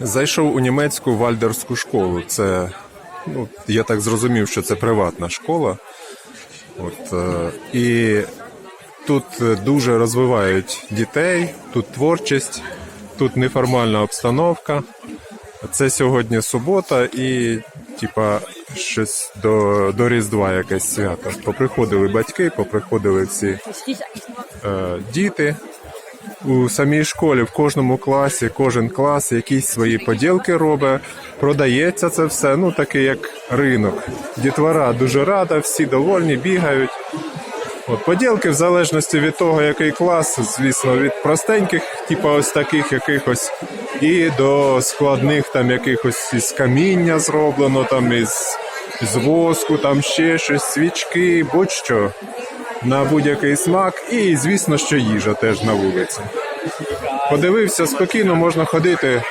Зайшов у німецьку вальдерську школу. Це, ну, я так зрозумів, що це приватна школа. От, е, і тут е, дуже розвивають дітей, тут творчість, тут неформальна обстановка. Це сьогодні субота і, типа, щось до, до Різдва якесь свято. Поприходили батьки, поприходили всі е, діти. У самій школі в кожному класі, кожен клас якісь свої поділки робить, продається це все, ну такий як ринок. Дітвора дуже рада, всі довольні, бігають. От поділки в залежності від того, який клас, звісно, від простеньких, типу ось таких якихось, і до складних там якихось із каміння зроблено, там із, з воску, там ще щось, свічки, будь-що на будь-який смак, і звісно, що їжа теж на вулиці. Подивився спокійно, можна ходити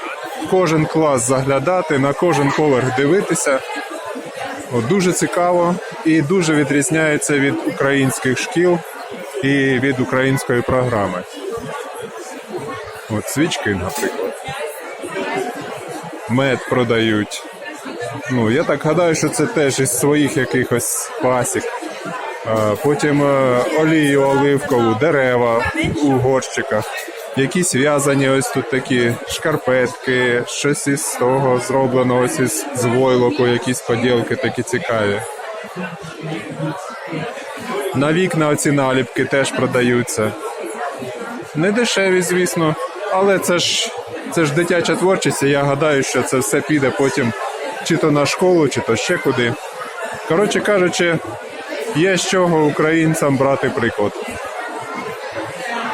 в кожен клас заглядати, на кожен поверх дивитися. От, дуже цікаво і дуже відрізняється від українських шкіл і від української програми. От свічки, наприклад. Мед продають. Ну, я так гадаю, що це теж із своїх якихось пасік. Потім е, олію оливкову, дерева у горщиках. Якісь в'язані ось тут такі шкарпетки, щось із того зроблено, ось із з войлоку, якісь поділки такі цікаві. На вікна оці наліпки теж продаються. Не дешеві, звісно, але це ж це ж дитяча творчість, і я гадаю, що це все піде потім чи то на школу, чи то ще куди. Коротше кажучи, є з чого українцям брати приклад.